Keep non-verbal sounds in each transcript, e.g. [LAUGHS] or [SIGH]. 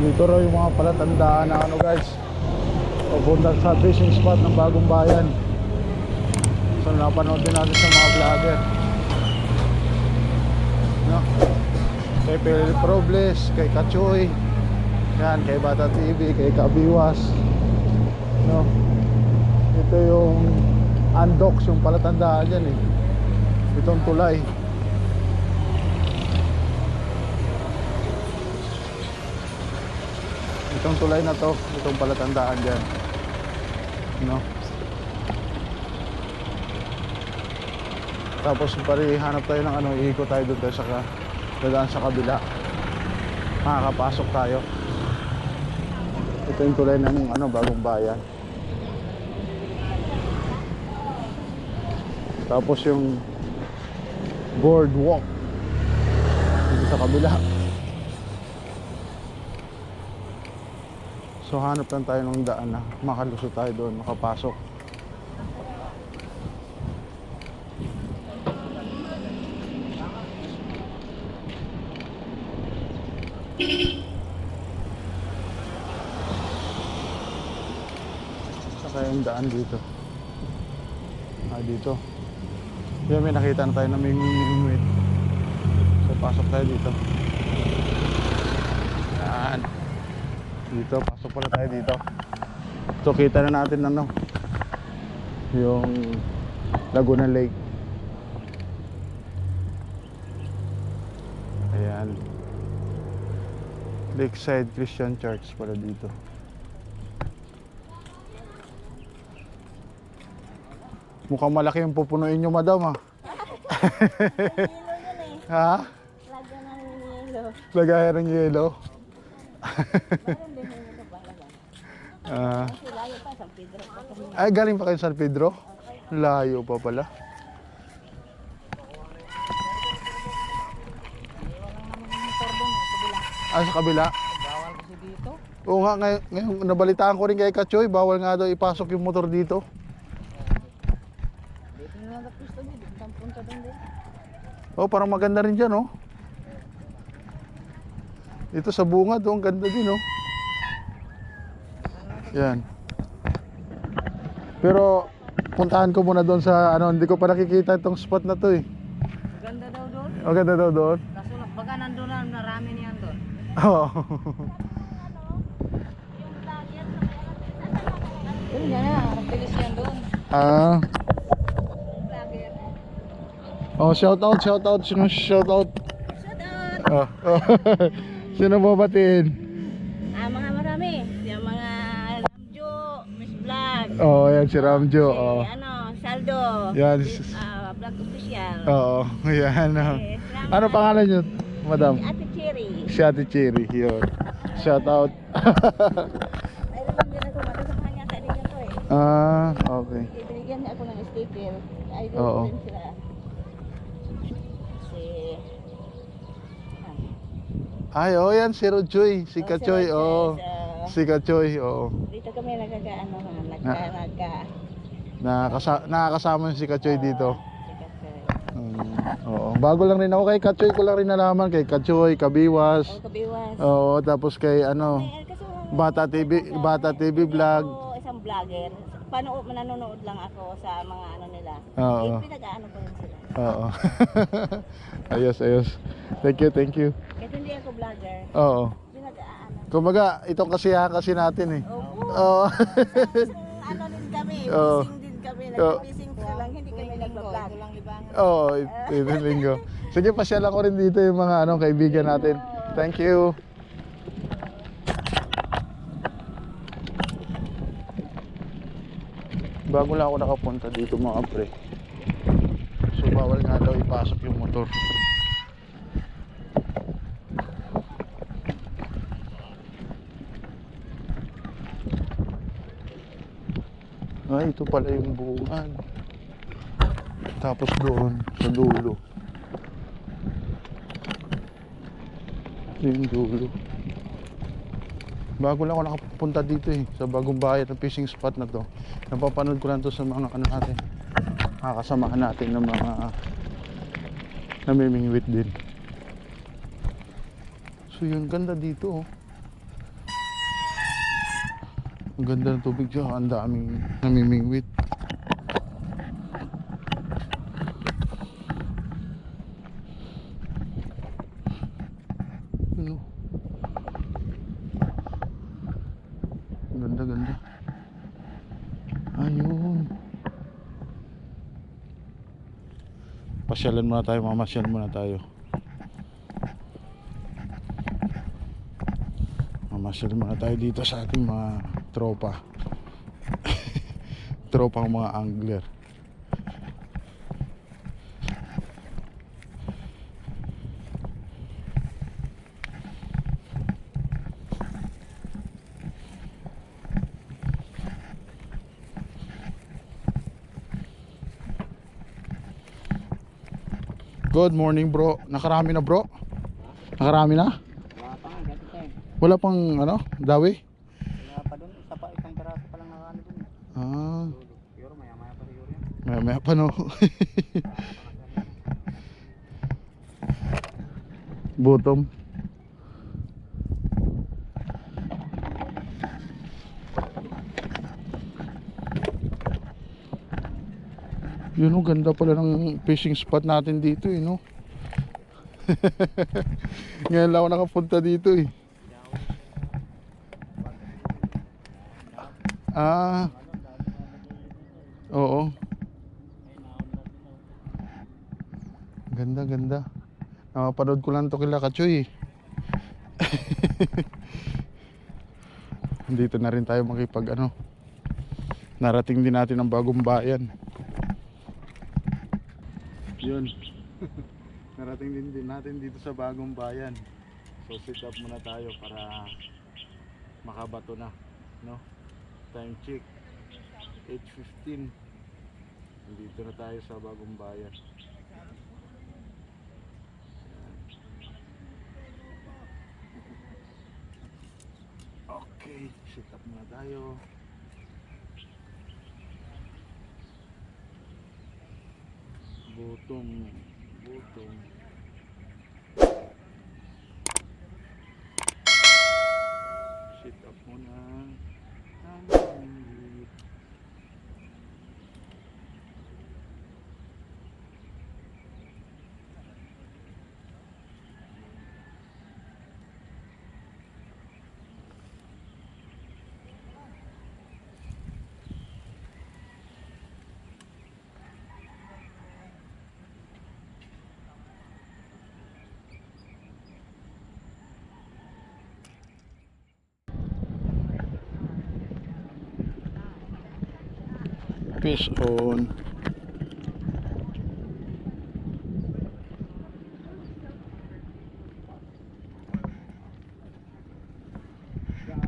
Dito raw yung mga palatandaan na ano guys. Papunta sa fishing spot ng bagong bayan. So napanood din natin sa mga vlogger. No? Kay Pel Probles, kay Kachoy. Yan, kay Bata TV, kay Kabiwas. No? Ito yung Andox, yung palatandaan yan eh. Itong tulay. Itong tulay na to, itong palatandaan dyan. No? Tapos pari hanap tayo ng ano, iikot tayo doon tayo sa dadaan sa kabila. Makakapasok tayo. Ito yung tulay ng ano, bagong bayan. Tapos yung boardwalk dito sa kabila. So hanap lang tayo ng daan na makalusot tayo doon, makapasok. Saka yung daan dito. Ah, dito. Yan, may nakita na tayo na may mingwit. So, pasok tayo dito. Yan. Dito, pasok pala tayo dito. So, kita na natin ano, yung Laguna Lake. Ayan. Lakeside Christian Church pala dito. Mukhang malaki yung pupunuin nyo, madam, ah. ha? Lagyan ng yelo. Lagayan ng yelo. [LAUGHS] Meron din yelo sa balagan. Ah, ay, galing pa kayo San Pedro? Layo pa pala. Ah, sa kabila? Bawal kasi dito. Oo nga, ngayon, ngayon nabalitaan ko rin kay Kachoy, bawal nga daw ipasok yung motor dito. Dito na dito. Oh, parang maganda rin dyan, oh. Ito sa bunga, doon ganda din, oh. Yan. Pero, puntahan ko muna doon sa, ano, hindi ko pa nakikita itong spot na to, eh. Ganda daw doon. Oh, ganda daw doon. Kaso baga nandun na, narami niyan doon. Oo. [LAUGHS] Yan na, mabilis yan doon. ah. Oh, shout out, shout out, shout out? Shout out! Oh. oh. [LAUGHS] sino mo Vlog. Oh, yan si Ramjo. Oh. ano, Saldo. Yan. Ah, Vlog Official. Oo, yan. Oh. Eh, salamat. Ano pangalan niyo, madam? Si Ate Cherry. Si Ate Cherry, yun. Shout out. [LAUGHS] Ay, ko eh. ah, okay. Binigyan niya ako ng sticker. Idol Oo. sila. Si... Ay, oh, yan si Rojoy, si Oh, Kachoy, oh. Si Kachoy, oh. Dito kami nagka, Na- nagka... Nakakasa nakakasama si Kachoy dito. Si Kachoy. Um, oo, bago lang rin ako kay Kachoy ko lang rin nalaman kay Kachoy, Kabiwas. Oh, kabiwas. Oo, tapos kay ano, Ay, kasi Bata TV, Bata TV vlog. ako isang vlogger. Panood, nanonood lang ako sa mga ano nila. Oo. Eh, pinag-aano ko rin sila. Oo. [LAUGHS] ayos, ayos. Thank you, thank you. Kahit hindi ako vlogger, Oo. pinag-aano. Kumbaga, itong kasiyahan kasi natin eh. Oo. Oo. Ano din kami, busing din kami. Nag-busing ko lang, hindi kami libangan. Oo, it- [LAUGHS] ito linggo. Sige, pasyalan ko rin dito yung mga ano, kaibigan natin. Thank you. Bago lang ako nakapunta dito mga pre. So bawal nga daw ipasok yung motor. Ito pala yung buungan. Tapos doon, sa dulo. Ito yung dulo. Bago lang ako nakapunta dito eh, sa bagong bayan ng fishing spot na to. Napapanood ko lang to sa mga ano natin, mga kasamahan natin ng mga namimingwit din. So yun, ganda dito oh. Ang ganda ng tubig dyan. Ang daming namimingwit. Ganda, ganda. Ayun. Pasyalan muna tayo, mamasyal muna tayo. Mamasyal muna tayo dito sa ating mga tropa. Tropang mga angler. Good morning bro. Nakarami na bro? Nakarami na? Wala eh. Wala pang ano, dawi? Wala pa dun, isa pa, isang piraso pa lang nakakano dun. Ah, Siguro maya maya pa siguro yan. maya maya pa no. [LAUGHS] Bottom. Yun oh, ganda pala ng fishing spot natin dito eh, no? [LAUGHS] Ngayon lang ako nakapunta dito eh. Ah. Oo. Ganda, ganda. Nakapanood ko lang to kila Kachoy. [LAUGHS] Dito na rin tayo makipag ano. Narating din natin ang bagong bayan. Yun. [LAUGHS] Narating din din natin dito sa bagong bayan. So sit up muna tayo para makabato na, no? Time check 8:15. Nandito na tayo sa bagong bayan. Okay, sit up muna tayo. Butong, butong. Sit up muna. Tama. Fish on.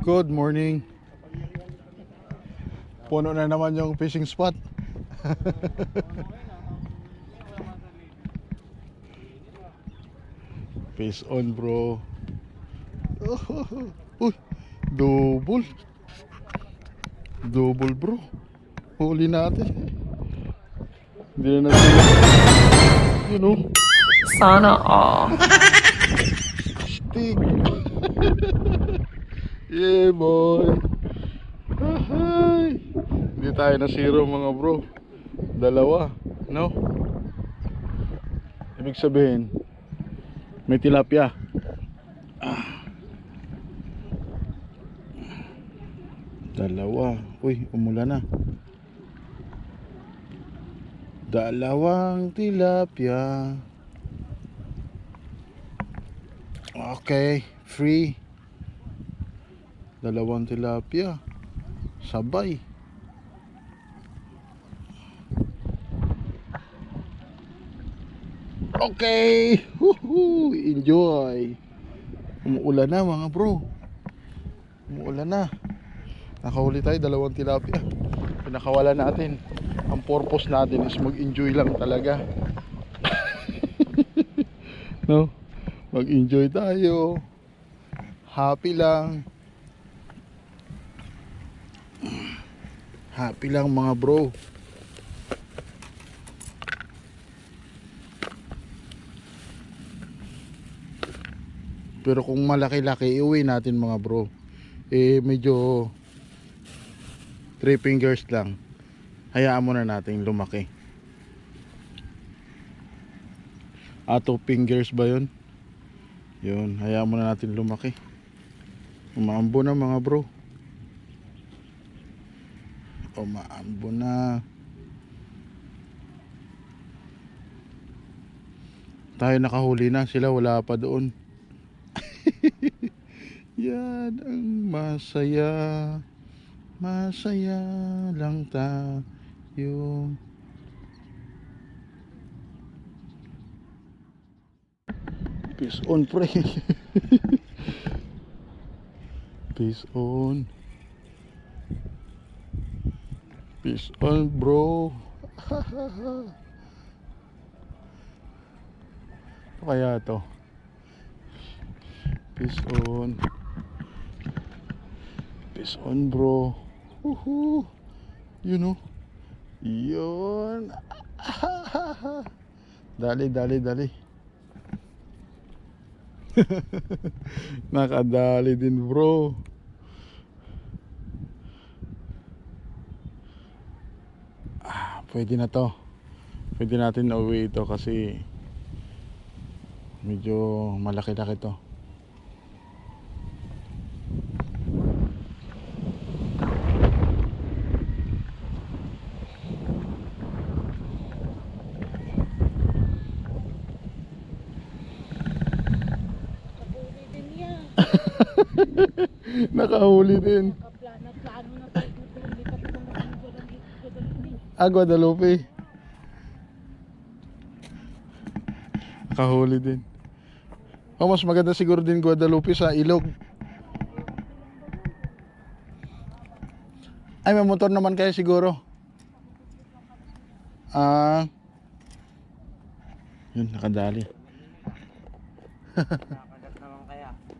Good morning. Puno na naman yung fishing spot. [LAUGHS] Fish on bro. [LAUGHS] Uy, double. Double bro. Huli natin. Hindi na natin. You know, Sana all. stick. [LAUGHS] yeah, boy. Ahay. Hindi tayo na zero mga bro. Dalawa, no? Ibig sabihin, may tilapia. Ah. Dalawa. Uy, umulan na. Dalawang tilapia. Okay, free. Dalawang tilapia. Sabay. Okay. Woohoo! Enjoy. Umuulan na mga bro. Umuulan na. Nakahuli tayo dalawang tilapia. Pinakawala natin. Ang purpose natin is mag-enjoy lang talaga. [LAUGHS] no? Mag-enjoy tayo. Happy lang. Happy lang mga bro. Pero kung malaki-laki, iuwi natin mga bro. Eh, medyo 3 fingers lang. Hayaan muna natin lumaki. Ah, 2 fingers ba yun? Yun, hayaan muna natin lumaki. Umaambo na mga bro. Umaambo na. Tayo nakahuli na, sila wala pa doon. [LAUGHS] Yan ang masaya. Masaya lang tayo. Peace on, pre. [LAUGHS] Peace on. Peace on, bro. [LAUGHS] Ano kaya to? Peace on. Peace on, bro. Woohoo. You know. Yun. [LAUGHS] dali, dali, dali. [LAUGHS] Nakadali din, bro. Ah, pwede na to. Pwede natin na uwi ito kasi medyo malaki-laki to. Kapuli din yan. Nakahuli din. Nakaplano, plano na tayo dito. Lipat ko na kami ko lang [LAUGHS] dito. Guadalupe. Ah, Guadalupe. Nakahuli din. Oh, mas maganda siguro din Guadalupe sa ilog. Ay, may motor naman kayo siguro. Ah. Yun, nakadali. [LAUGHS]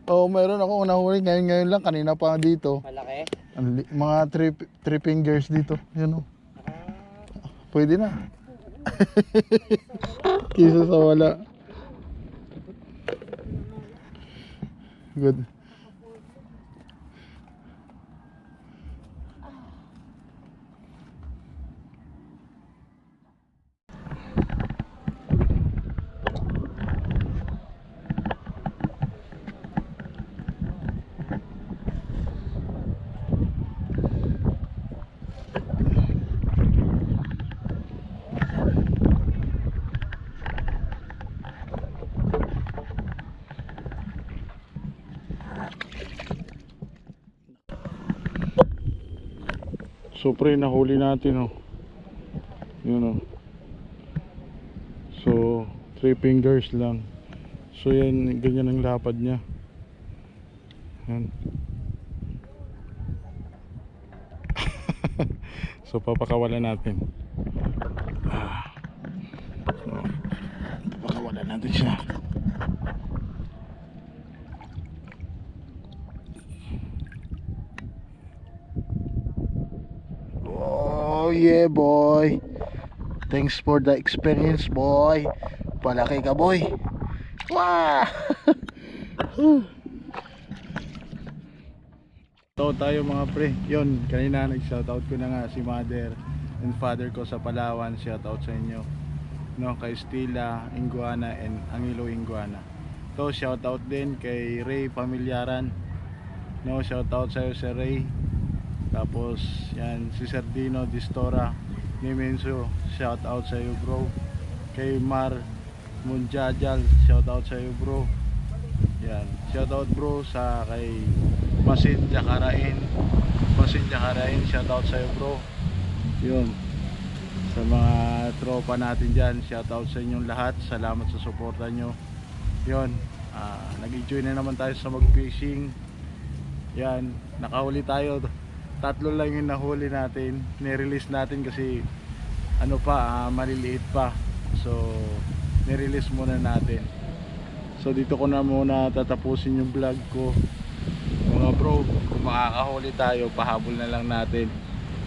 Oo, oh, meron ako nahuli ngayon ngayon lang kanina pa dito. Malaki? Ang li- Mga three, three fingers dito. Yan oh. Naka... Pwede na. [LAUGHS] Kisa sa wala. Good. So pre, nahuli natin oh. Yun oh. So, three fingers lang. So yan, ganyan ang lapad niya. Yan. [LAUGHS] so papakawalan natin. Ah. So, papakawalan natin siya. Oh yeah boy. Thanks for the experience boy. Palaki ka boy. Wow [LAUGHS] So tayo mga pre. Yun kanina nag shoutout ko na nga si mother and father ko sa Palawan. Shoutout sa inyo. No, Kay Stila Iguana and Angelo Iguana To shoutout din kay Ray Pamilyaran. No, shoutout sa iyo Sir Ray tapos yan si Sardino Distora ni Menso shout out sa iyo bro. Kay Mar Munjajal shout out sa iyo bro. Yan shout out bro sa kay Masin Jakarain Masin Jakarain shout out sa iyo bro. Yun sa mga tropa natin dyan shout out sa inyong lahat. Salamat sa suporta nyo. Yun ah, nag-enjoy na naman tayo sa mag fishing yan nakahuli tayo tatlo lang yung nahuli natin. Nirelease natin kasi ano pa ah, maliliit pa. So nirelease muna natin. So dito ko na muna tatapusin yung vlog ko. Mga bro kung makakahuli tayo pahabol na lang natin.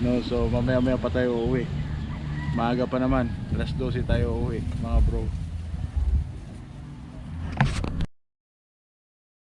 No so mamaya maya pa tayo uuwi. Maaga pa naman alas 12 tayo uuwi mga bro